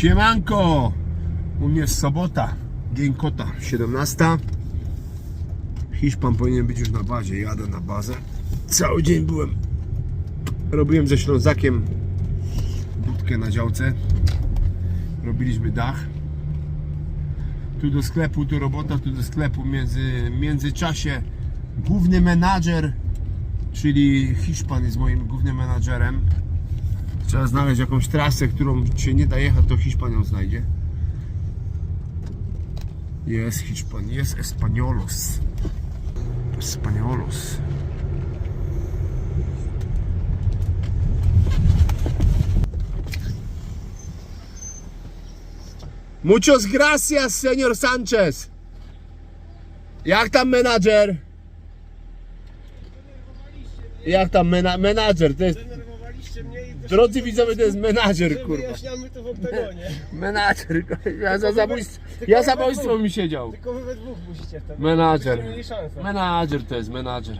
Siemanko! U mnie jest sobota, dzień kota, 17. Hiszpan powinien być już na bazie, jadę na bazę. Cały dzień byłem, robiłem ze Ślązakiem budkę na działce. Robiliśmy dach tu do sklepu, tu robota, tu do sklepu. Między, międzyczasie główny menadżer, czyli Hiszpan jest moim głównym menadżerem. Trzeba znaleźć jakąś trasę, którą się nie da jechać, to Hiszpan ją znajdzie. Jest Hiszpan, jest Españolos. Españolos. Muchos gracias, señor Sanchez. Jak tam menadżer? Jak tam mena menadżer? To jest, drodzy widzowie, to jest menadżer, że kurwa. wyjaśniamy to w oktagonie. Menadżer, ja za zabójstwo, ja zabójstwo mi siedział. Tylko wy we dwóch musicie wtedy. Menadżer. Byście mieli szansę. Menadżer to jest menadżer.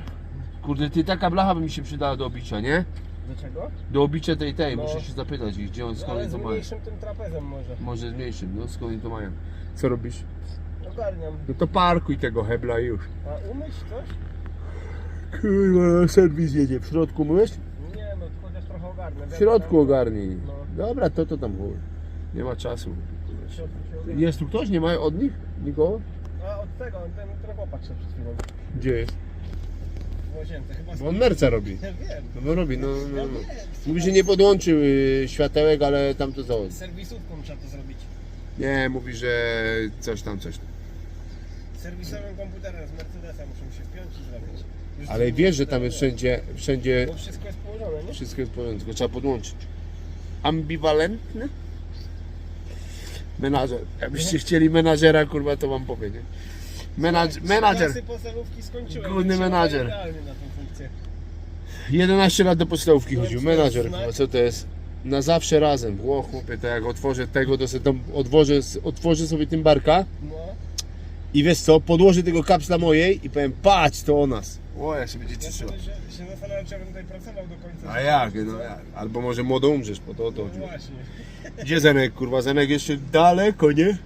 Kurde, ty taka blacha by mi się przydała do obicia, nie? Do czego? Do obicia tej tej, No. muszę się zapytać ich, gdzie on, skąd Ale oni z to mają. mniejszym tym trapezem może. Może z mniejszym, no skąd oni to mają. Co robisz? Ogarniam. No to parkuj tego hebla i już. A umyć coś? Kurwa, serwis jedzie. W środku myłeś? Nie no, to chociaż trochę ogarnę. W środku ogarnij. No. Dobra, to to tam chuj. Nie ma czasu. Się. Jest tu ktoś? Nie ma od nich? Nikogo? A od tego, ten który chłopak szedł przed chwilą. Gdzie jest? W łazience chyba. Bo on merca robi. Ja wiem. No bo robi, no, no, no. Mówi, że nie podłączył y, światełek, ale tam to założy. Z serwisówką trzeba to zrobić. Nie, mówi, że coś tam, coś tam. Serwisowym komputerem z Mercedesa muszę się wpiąć i zrobić. Ale wiesz, że tam jest wszędzie, wszędzie Bo wszystko jest położone, nie? wszystko jest porządku, tylko trzeba podłączyć. Ambiwalentny? Menadżer. Jakbyście chcieli menadżera, kurwa, to wam powiem, nie? Menadż, menadżer. Klasy podstawówki skończyłem. Główny menadżer. idealny na tą funkcję. 11 lat do podstawówki chodził. Menadżer, kurwa, co to jest? Na zawsze razem. Ło, chłopie, to jak otworzę tego, to sobie tam odwożę, otworzę sobie tym barka No. i wiesz co, podłożę tego kapsla mojej i powiem, patrz, to o nas. O, jak się będzie Ja cieszyła. sobie się, się zastanawiam, czy ja bym tutaj pracował do końca. A jak, no jak? Albo może młodo umrzesz, po to o to No chodziło. właśnie. Gdzie Zenek, kurwa? Zenek jeszcze daleko, nie?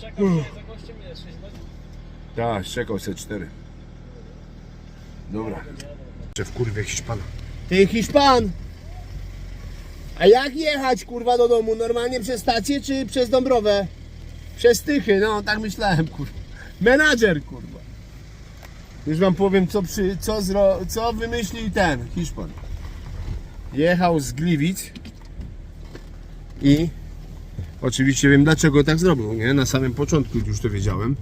Czekam się za gościem, ile? 6 godzin? Tak, czekał se 4. Dobra. Jeszcze w kurwie Hiszpana. Ty Hiszpan! A jak jechać kurwa do domu? Normalnie przez stację czy przez Dąbrowę? Przez Tychy, no tak myślałem kurwa. Menadżer kurwa. Już wam powiem co, przy, co, zro, co wymyślił ten Hiszpan. Jechał z Gliwic i oczywiście wiem dlaczego tak zrobił, nie? Na samym początku już to wiedziałem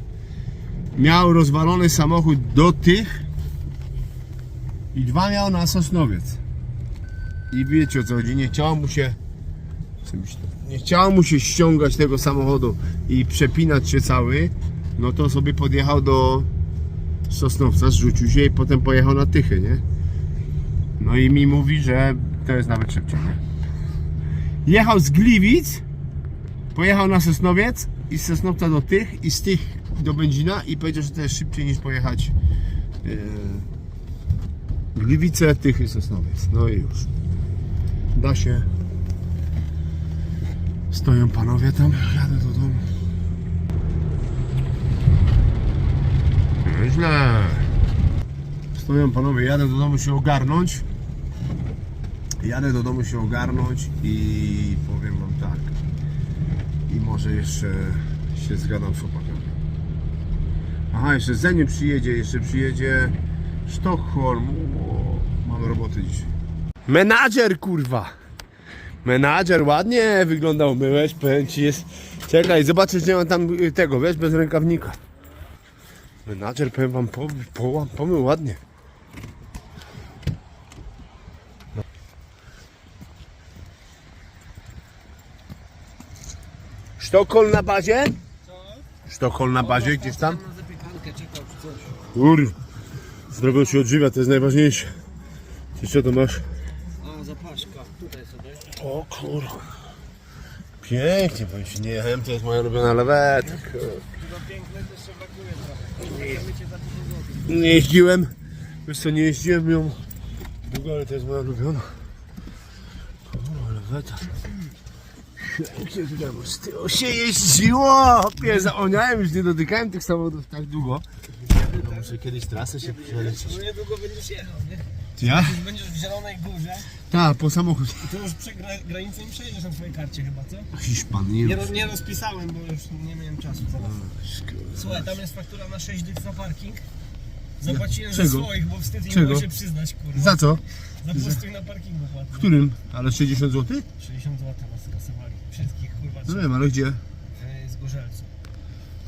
miał rozwalony samochód do tych i dwa miał na Sosnowiec. I wiecie o co chodzi, nie chciało mu się nie chciało mu się ściągać tego samochodu i przepinać się cały, no to sobie podjechał do Sosnowca, zrzucił się i potem pojechał na Tychy, nie? No i mi mówi, że to jest nawet szybciej, nie? Jechał z Gliwic, pojechał na Sosnowiec i z Sosnowca do tych i z tych do Będzina i powiedział, że to jest szybciej niż pojechać yy, Gliwice, Tychy, Sosnowiec. No i już. Da się. Stoją panowie tam, jadę do domu. Nieźle. Stoją panowie, jadę do domu się ogarnąć. Jadę do domu się ogarnąć i powiem wam tak. I może jeszcze się zgadam z chłopakiem. Aha, jeszcze Zeniu przyjedzie, jeszcze przyjedzie Sztokholm. O, mamy roboty dzisiaj. Menadżer, kurwa! Menadżer ładnie wyglądał, myłeś, powiem ci jest... Czekaj, zobaczę, czy nie mam tam tego, wiesz, bez rękawnika. Menadżer, powiem wam, po, po, pomył ładnie. No. Sztokholm na bazie? Sztokholm na bazie gdzieś tam? Na zapiekankę czekał czy coś. Kur. Zdrowo się odżywia, to jest najważniejsze. Ty co to masz? A, zapaszka. Tutaj sobie. O kurwa. Pięknie, powiem ci, nie jechałem, to jest moja ulubiona leweta. Chyba piękne to jeszcze brakuje trochę. Możemy cię za dużo złotych. Nie jeździłem, wiesz co, nie jeździłem ją długo, ale to jest moja ulubiona. Tutaj masz, z się jeździło! Pie, zaoniałem, już nie dotykałem tych samochodów tak długo. Muszę kiedyś trasę się przelecieć. No niedługo będziesz jechał, nie? Ja? Już będziesz w Zielonej Górze. Tak, po samochód. To już przy gra- granicy nie przejedziesz na twojej karcie chyba, co? Hiszpan, nie Nie, roz, nie rozpisałem, bo już nie miałem czasu teraz. Słuchaj, tam jest faktura na 6 dych za parking. Zapłaciłem ze Czego? swoich, bo wstyd im Czego? było się przyznać, kurwa. Za co? Za postój na parkingu W płatny. którym? Ale 60 zł? 60 zł nas skasowali. Wszystkich, kurwa, No wiem, ale gdzie? E, z Gorzelcu.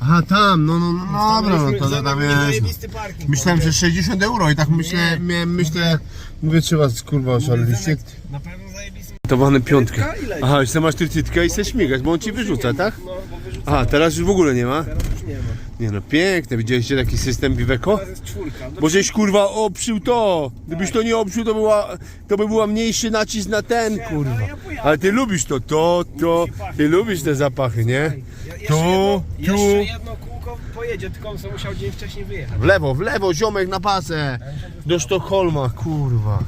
Aha, tam, no, no, no, dobra, no to, to tam jest. parking. Myślałem, że 60 euro i tak myślę, miałem, myślę, mówię, trzeba, kurwa, oszaleliście. Na pewno zajebisty. Towany piątkę. Aha, już masz trytytkę i chcesz śmigać, bo on ci wyrzuca, tak? No, bo wyrzucam. Aha, teraz już w ogóle nie ma? Teraz już nie ma. Nie no, piękne, widzieliście taki system Viveco? Teraz jest czwórka. No, Bo żeś kurwa obszył to! Gdybyś to nie obszył, to, była, to by była mniejszy nacisk na ten, kurwa. ale ja pojadę. Ale ty lubisz to, to, to, ty lubisz te zapachy, nie? Jeszcze, Tu, jedno, tu. jeszcze jedno kółko pojedzie, tylko on sobie musiał dzień wcześniej wyjechać. W lewo, w lewo, ziomek na pasę. Do Sztokholma, kurwa.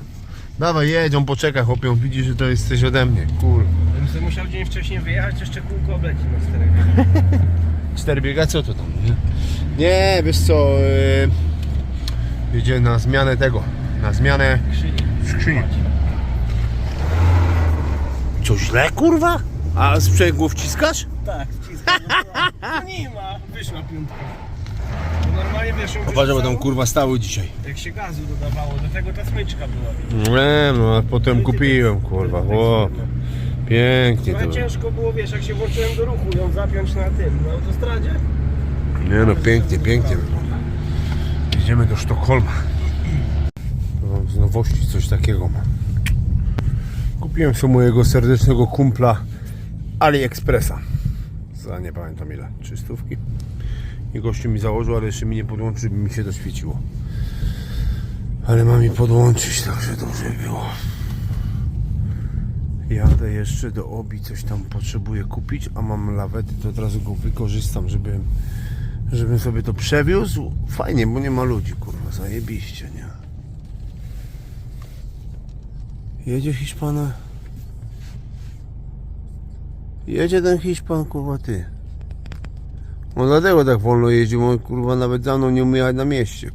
Dawaj, jedź, on poczeka, chłopie, on widzi, że to jesteś ode mnie, kurwa. Bym sobie musiał dzień wcześniej wyjechać, jeszcze kółko obleci na czterech. Cztery biega, co to tam, nie? Nie, wiesz co, yy, jedzie na zmianę tego, na zmianę Krzyni. skrzyni. Co źle, kurwa? A sprzęgło wciskasz? Tak, wciskam. No nie ma, wyszła piątka. Bo Normalnie wiesz, ją Patrz, bo tam wyrzucało, kurwa stały dzisiaj. jak się gazu dodawało, do tego ta smyczka była. Nie, no, a potem kupiłem, kurwa, o, pięknie to Trochę było. ciężko było, wiesz, jak się włączyłem do ruchu, ją zapiąć na tym, na autostradzie. Nie no, pięknie, pięknie wygląda. Jedziemy do Sztokholma. To wam z nowości coś takiego mam. Kupiłem sobie mojego serdecznego kumpla AliExpressa. Za nie pamiętam ile, trzy stówki. I gościu mi założył, ale jeszcze mi nie podłączył, mi się doświeciło. Ale ma mi podłączyć, także dobrze było. Jadę jeszcze do Obi, coś tam potrzebuję kupić, a mam lawety, to od razu go wykorzystam, żeby, żebym sobie to przewiózł. Fajnie, bo nie ma ludzi, kurwa, zajebiście, nie? Jedzie Hiszpana. Jedzie ten Hiszpan, kurwa, ty. On dlatego tak wolno jeździł, on kurwa nawet za mną nie umie na mieście,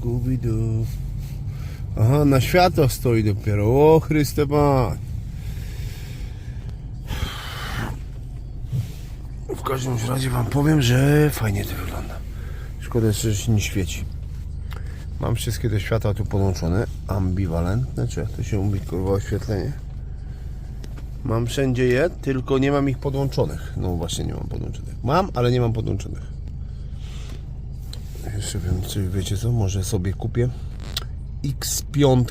Scooby-Doo? Aha, na światło stoi dopiero. O Chryste Pan. W każdym razie Wam powiem, że fajnie to wygląda. Szkoda, że się nie świeci. Mam wszystkie te światła tu podłączone. Ambiwalentne, czy jak to się mówi, kurwa, oświetlenie. Mam wszędzie je, tylko nie mam ich podłączonych. No właśnie nie mam podłączonych. Mam, ale nie mam podłączonych. Jeszcze wiem, czy wiecie co, może sobie kupię X5.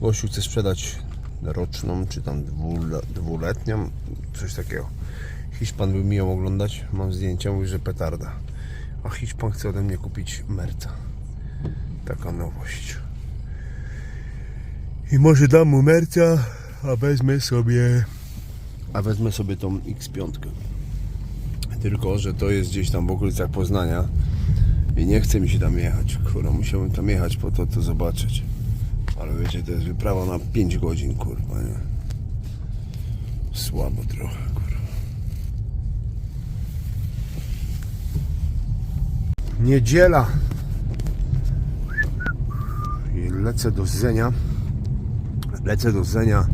Gościu chce sprzedać roczną, czy tam dwule- dwuletnią, coś takiego. Hiszpan by mi ją oglądać, mam zdjęcia, mówi, że petarda. A Hiszpan chce ode mnie kupić Merca. Taka nowość. I może dam mu Merca, a wezmę sobie... A wezmę sobie tą X5. Tylko, że to jest gdzieś tam w okolicach Poznania. I nie chce mi się tam jechać. Kurwa, musiałbym tam jechać po to, to zobaczyć. Ale wiecie, to jest wyprawa na 5 godzin, kurwa, nie? Słabo trochę, kurwa. Niedziela. I lecę do Zenia. Lecę do Zenia.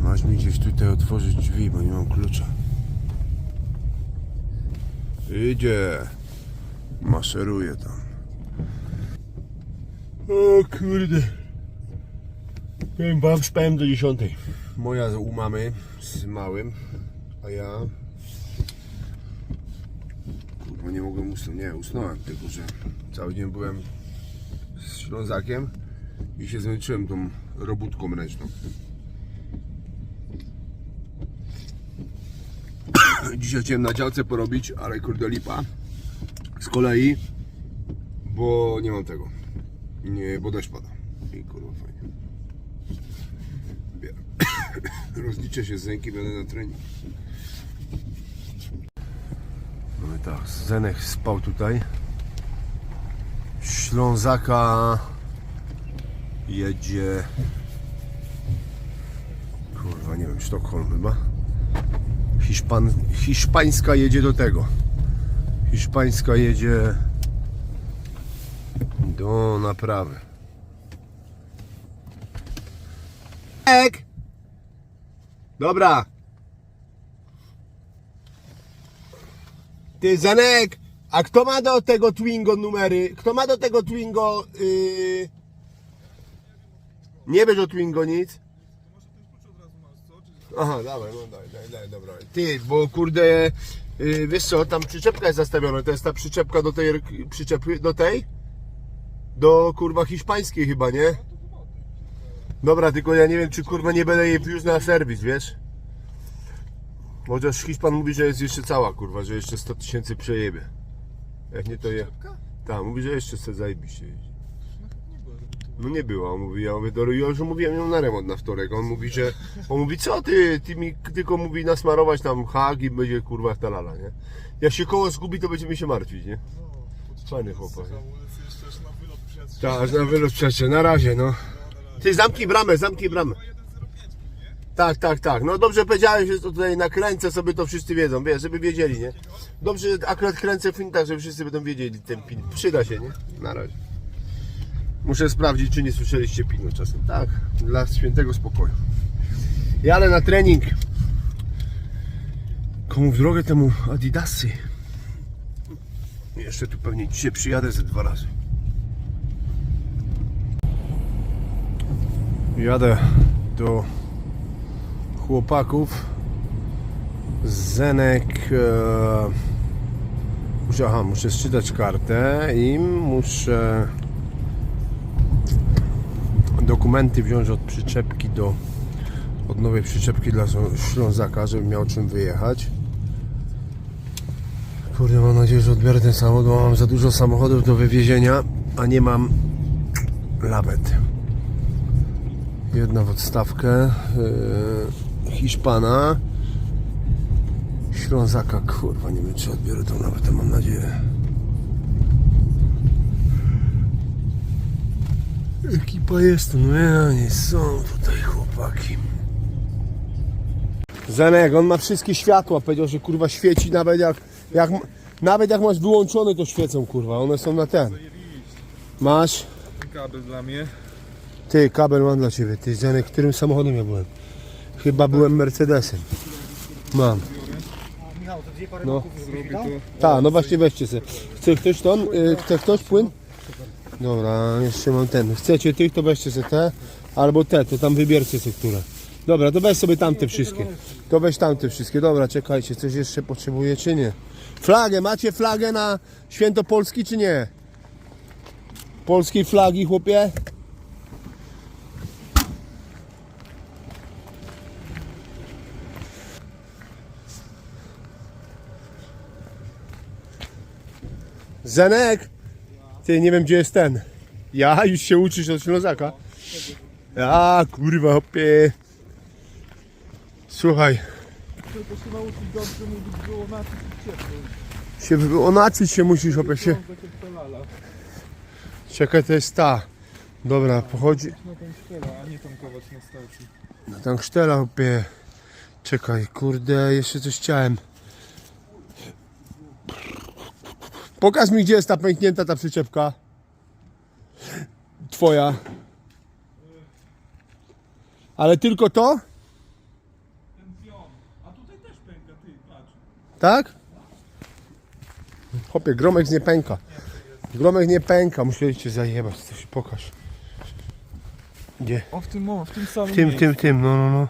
Masz mi gdzieś tutaj otworzyć drzwi, bo nie mam klucza. Idzie. Maszeruje tam. O kurde. Powiem wam, spałem do 10. moja u mamy z małym, a ja kurwa nie mogłem usnąć, nie usnąłem, tylko że cały dzień byłem z Ślązakiem i się zmęczyłem tą robótką ręczną. Dzisiaj chciałem na działce porobić, ale kurde lipa. Z kolei, bo nie mam tego. Nie, bo deszcz pada. I kurwa fajnie. Bieram. Rozliczę się z Zenki, będę na trening. No i tak, Zenek spał tutaj. Ślązaka jedzie. Kurwa, nie wiem, Sztokholm chyba. Hiszpan, hiszpańska jedzie do tego. Hiszpańska jedzie do naprawy. Ek! Dobra. Ty Zanek, a kto ma do tego Twingo numery? Kto ma do tego Twingo? Yy... Nie wiesz o Twingo nic? Aha, dawaj, no daj, daj, daj, dobra. Ty, bo kurde, yy, wiesz co, tam przyczepka jest zastawiona, to jest ta przyczepka do tej przyczepy, do tej? Do kurwa hiszpańskiej chyba, nie? Dobra, tylko ja nie wiem, czy kurwa nie będę jej już na serwis, wiesz? Chociaż Hiszpan mówi, że jest jeszcze cała kurwa, że jeszcze 100 tysięcy przejebie. Jak nie to je. Tak, mówi, że jeszcze chce zajebiście jeździć. No nie była, mówi, ja mówię, do ja już mówiłem ją na remont na wtorek. On mówi, że. On mówi, co ty, ty mi tylko mówi nasmarować tam hak i będzie kurwa talala, nie? Jak się koło zgubi, to będziemy się martwić, nie? Fajny chłopak. nie? Tak, aż na wylot przecie, na razie, no. Ty zamknij bramę, zamknij bramę. Tak, tak, tak. No dobrze powiedziałeś, że to tutaj nakręcę sobie, to wszyscy wiedzą, wiesz, żeby wiedzieli, nie? Dobrze, że akurat kręcę film tak, żeby wszyscy będą wiedzieli ten pin. Przyda się, nie? Na razie. Muszę sprawdzić, czy nie słyszeliście pinu czasem. Tak, dla świętego spokoju. Jadę na trening. Komu w drogę temu Adidasy. Jeszcze tu pewnie dzisiaj przyjadę ze dwa razy. Jadę do chłopaków. Zenek. E, muszę, aha, muszę sczytać kartę i muszę dokumenty wziąć od przyczepki do od nowej przyczepki dla Ślązaka, żeby miał czym wyjechać. Kurde, mam nadzieję, że odbiorę ten samochód, bo mam za dużo samochodów do wywiezienia, a nie mam lawet. Jedna w odstawkę yy, Hiszpana Ślązaka, kurwa, nie wiem czy odbiorę tą lawetę, mam nadzieję. Ekipa jest, no ja nie są tutaj chłopaki. Zenek, on ma wszystkie światła, powiedział, że kurwa świeci nawet jak, jak nawet jak masz wyłączone to świecą kurwa, one są na ten. Masz? kabel dla mnie. Ty, kabel mam dla ciebie. Ty, Zenek, którym samochodem ja byłem? Chyba byłem Mercedesem. Mam. Michał, to dwie pary No. to. Tak, no właśnie weźcie sobie. Chce ktoś ton? Y, Chce ktoś płyn? Dobra, jeszcze mam ten. Chcecie tych, to weźcie sobie te. Albo te, to tam wybiercie sobie które. Dobra, to weź sobie tamte wszystkie. To weź tamte wszystkie. Dobra, czekajcie, coś jeszcze potrzebuję czy nie? Flagę, macie flagę na święto Polski czy nie? Polskiej flagi, chłopie? Zenek! Ty, nie wiem gdzie jest ten. Ja już się uczysz od Ślązaka. Ja, kurwa, hopie. Słuchaj. Tylko się nauczyć dobrze było na. Się się musisz, hopie się. Czekaj, to jest ta. Dobra, pochodzi. Na tą sztelę, a nie tankować na stacji. Na tanksztela, hopie. Czekaj, kurde, jeszcze coś chciałem. Pokaż mi, gdzie jest ta pęknięta ta przyczepka. Twoja. Ale tylko to? Ten pion. A tutaj też pęka, ty, patrz. Tak? Chłopie, gromek nie pęka. Gromek nie pęka, musieliście zajebać, coś pokaż. Gdzie? O, w tym, o, w tym samym W tym, w tym, w tym, no, no, no.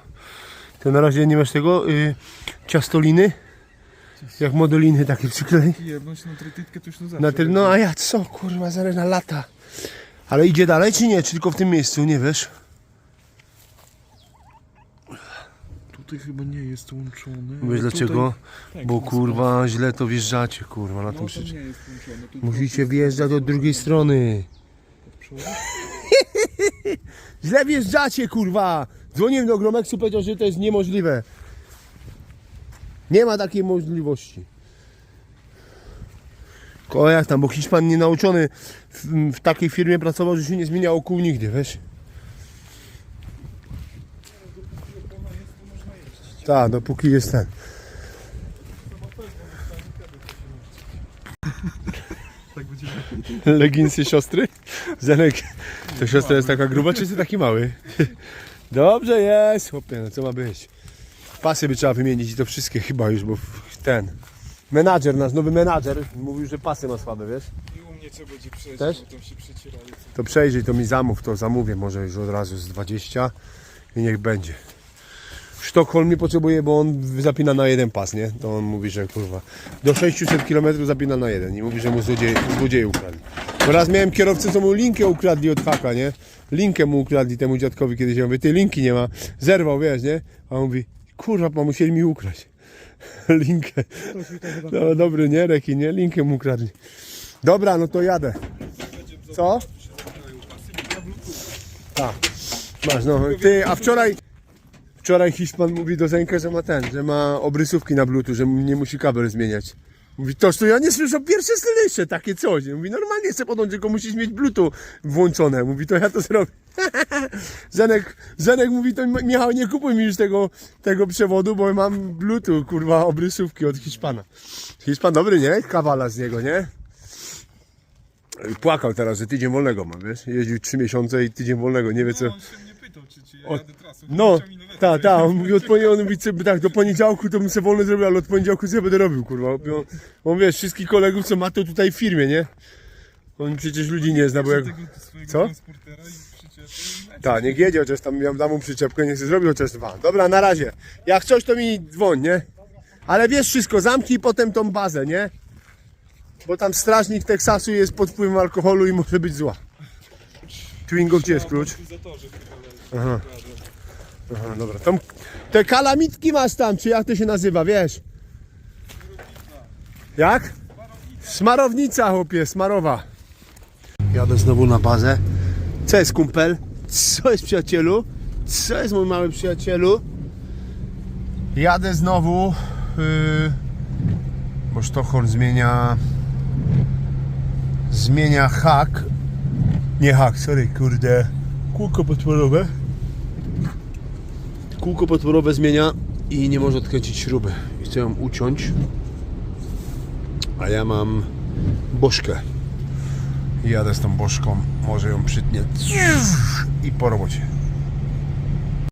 To na razie nie masz tego y, ciastoliny? Jak modoliny takie przyklej? Jebnąć na trytytkę to już na zawsze. Na ty, no a ja co, kurwa, zaraz na lata. Ale idzie dalej czy nie? Czy tylko w tym miejscu, nie wiesz? Tutaj chyba nie jest łączony. Wiesz ale dlaczego? tak, Bo na kurwa źle to wjeżdżacie, kurwa, na No tym to przecież. nie jest łączone. Tu Musicie wjeżdżać od drugiej strony. Źle wjeżdżacie, kurwa! Dzwoniłem do Gromeksu, powiedział, że to jest niemożliwe. Nie ma takiej możliwości. Ko jak tam, bo Hiszpan nie nauczony w, w takiej firmie pracował, że się nie zmieniało kół nigdy, wiesz? Tak, dopóki jest ten. Tak. Leginsy siostry? Zenek, to siostra jest taka gruba, czy ty taki mały? Dobrze jest, chłopie, no co ma być? Pasy by trzeba wymienić i to wszystkie chyba już, bo ten... Menadżer, nasz nowy menadżer mówił, że pasy ma słabe, wiesz? I u mnie co będzie przejść, Też? bo tam się przecierali. To przejrzyj, to mi zamów, to zamówię może już od razu z 20 i niech będzie. Sztokholm nie potrzebuje, bo on zapina na jeden pas, nie? To on mówi, że kurwa do 600 km zapina na jeden i mówi, że mu złodziej, złodzieje ukradli. Bo raz miałem kierowcę, co mu linkę ukradli od haka, nie? Linkę mu ukradli temu dziadkowi kiedyś. Ja mówię, ty linki nie ma. Zerwał, wiesz, nie? A on mówi, kurwa, pan musieli mi ukraść. Linkę. No dobry, nie? Reki, nie? Linkę mu ukradli. Dobra, no to jadę. Co? Tak. Masz, no. Ty, a wczoraj... Wczoraj Hiszpan mówi do Zenka, że ma ten, że ma obrysówki na bluetooth, że nie musi kabel zmieniać. Mówi, toż to ja nie słyszę pierwsze słyszę takie coś. Mówi, normalnie chcę podąć, tylko musisz mieć bluetooth włączone. Mówi, to ja to zrobię. Zenek, Zenek mówi, to Michał, nie kupuj mi już tego, tego przewodu, bo mam bluetooth, kurwa, obrysówki od Hiszpana. Hiszpan dobry, nie? Kawala z niego, nie? Płakał teraz, że tydzień wolnego ma, wiesz? Jeździł trzy miesiące i tydzień wolnego, nie wie co... No, on się mnie pytał, czy, czy ja Od- jadę trasą. No, 20 minut tak, tak, on mówi od poniedziałku, on mówi, tak, do poniedziałku to bym sobie wolno zrobił, ale od poniedziałku co ja będę robił, kurwa. On, on wiesz, wszystkich kolegów, co ma to tutaj w firmie, nie? On przecież ludzi nie zna, bo jak... Co? Tak, niech jedzie, chociaż tam miałem dam mu przyczepkę, niech sobie zrobił chociaż dwa. Dobra, na razie. Jak coś, to mi dzwoń, nie? Ale wiesz wszystko, zamknij potem tą bazę, nie? Bo tam strażnik Teksasu jest pod wpływem alkoholu i może być zła. Twingo, gdzie jest klucz? Aha. Aha, dobra. Tą, te kalamitki masz tam, czy jak to się nazywa, wiesz? Jak? Smarownica, chłopie, smarowa. Jadę znowu na bazę. Co jest kumpel? Co jest przyjacielu? Co jest mój mały przyjacielu? Jadę znowu, yy, bo Sztokholm zmienia zmienia hak. Nie hak, sorry, kurde. Kółko podporowe. Kółko podporowe zmienia i nie może odkręcić śruby. I chcę ją uciąć. A ja mam bożkę. I Jadę z tą bożką, może ją przytnie. I po robocie.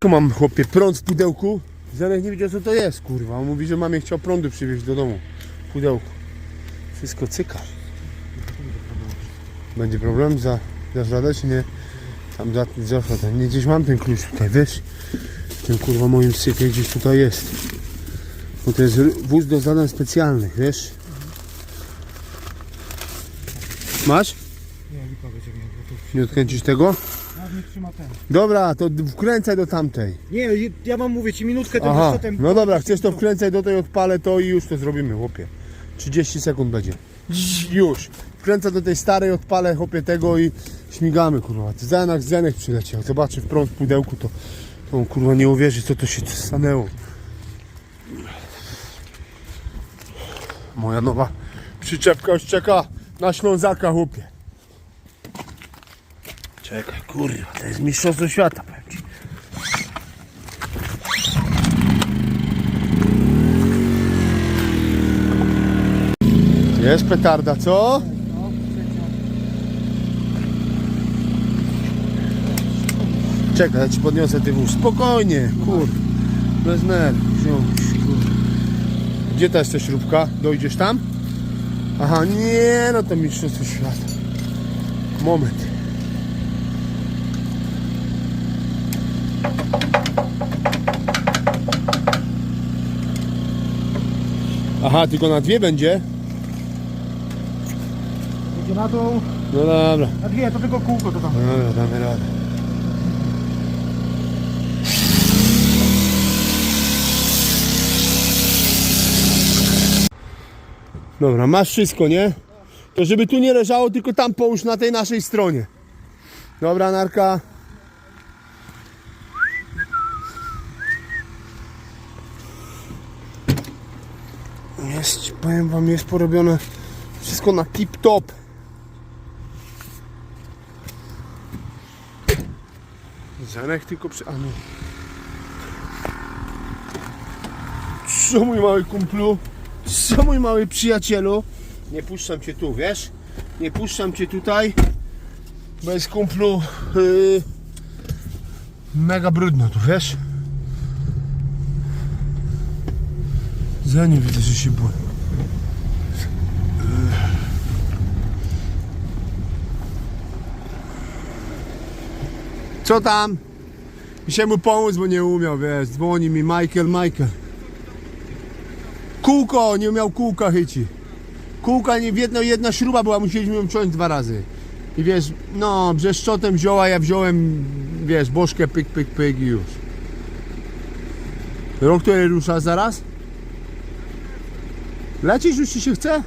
Tu mam chłopie prąd w pudełku. Zanek nie wiedział co to jest, kurwa. On mówi, że mamie chciał prądu przywieźć do domu. W pudełku. Wszystko cyka. Będzie problem? Za, dasz radę czy nie? Tam za, za ten. Nie, gdzieś mam ten klucz tutaj, wiesz? W tym kurwa moim sypie gdzieś tutaj jest. Bo to jest wóz do zadań specjalnych, wiesz? Masz? Nie, odkręcisz tego? Ten. Dobra, to wkręcaj do tamtej. Nie, ja mam mówię ci minutkę tym Aha, wyszkotem. no dobra, chcesz to wkręcaj do tej, odpalę to i już to zrobimy, chłopie. 30 sekund będzie. Już. Wkręcę do tej starej, odpalę, chłopie, tego i śmigamy, kurwa. Zenek, Zenek przyleciał. Zobaczy w prąd w pudełku, to, to on, kurwa, nie uwierzy, co to się stanęło. Moja nowa przyczepka już czeka na Ślązaka, chłopie. Czekaj, kurwa, to jest mistrzostwo świata, ci. Jest petarda, co? Czekaj, ja ci podniosę ty wóz. Spokojnie, kur. Bez nerwów. Gdzie ta jest ta śrubka? Dojdziesz tam? Aha, nie, no to mistrzostwo świata. Moment. Aha, tylko na dwie będzie? Będzie na tą... No dobra. Na dwie, to tylko kółko to tam. No dobra, damy radę. Dobra, masz wszystko, nie? To żeby tu nie leżało, tylko tam połóż na tej naszej stronie. Dobra, narka. Jest, powiem wam, jest porobione wszystko na tip top. Zanek tylko przy... A no. Co mój mały kumplu? Co mój mały przyjacielu? Nie puszczam cię tu, wiesz? Nie puszczam cię tutaj. Jest kumplu... Yy, mega brudno tu, wiesz? Za nie widzę, że się boję. Co tam? Musiałem mu pomóc, bo nie umiał, wiesz, dzwoni mi Michael, Michael. Kółko, nie umiał kółka chyci. Kółka, nie, jedna, jedna śruba była, musieliśmy ją ciąć dwa razy. I wiesz, no, brzeszczotem wziął, a ja wziąłem, wiesz, bożkę, pyk, pyk, pyk i już. Rok, który rusza zaraz? Lecisz, już ci się chce?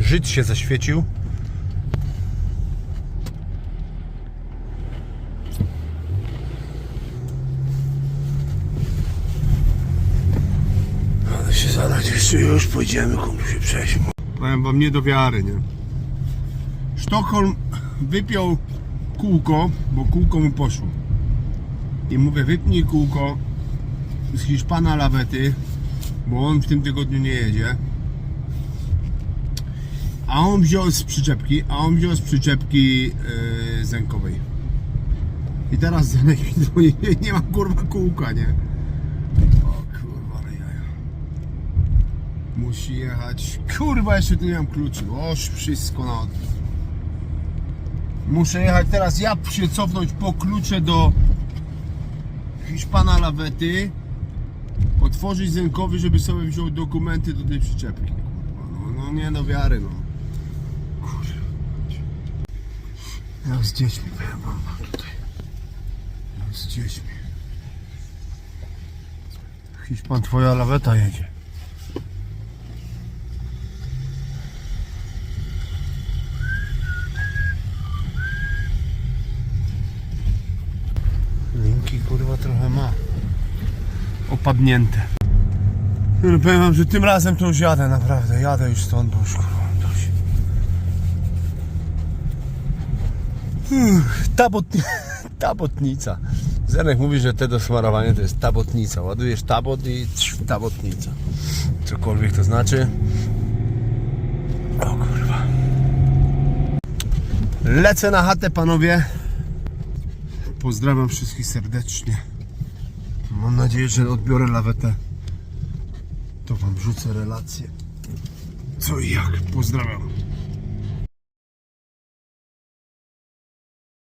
Żyd się zaświecił. Ale się zaraz jeszcze już pójdziemy, komu się przejść. Powiem wam nie do wiary, nie? Sztokholm wypiął kółko, bo kółko mu poszło. I mówię, wypnij kółko z Hiszpana lawety, bo on w tym tygodniu nie jedzie. A on wziął z przyczepki, a on wziął z przyczepki yy, zękowej. I teraz Zenek mi dzwoni, nie, nie kurwa kółka, nie? O kurwa, ale jaja. Musi jechać. Kurwa, jeszcze tu nie mam kluczy. Oż wszystko na odwrót. Muszę jechać teraz, ja się cofnąć po klucze do Hiszpana Lawety. Otworzyć Zenkowi, żeby sobie wziął dokumenty do tej przyczepki. Kurwa, no, no nie do wiary, no. Kurwa. Ja z dziećmi wam tutaj. Ja z dziećmi. Hiszpan, twoja laweta jedzie. Linki kurwa trochę ma. Opadnięte. No powiem wam, że tym razem to już jadę naprawdę. Jadę już stąd, bo już kurwa dość. Uff, Ta, botni- ta botnica. Zenek mówi, że te do smarowania to jest tabotnica. Ładujesz tabot i tabotnica. Cokolwiek to znaczy. O kurwa. Lecę na chatę, panowie. Pozdrawiam wszystkich serdecznie. Mam nadzieję, że odbiorę lawetę. To wam wrzucę relację. Co i jak. Pozdrawiam.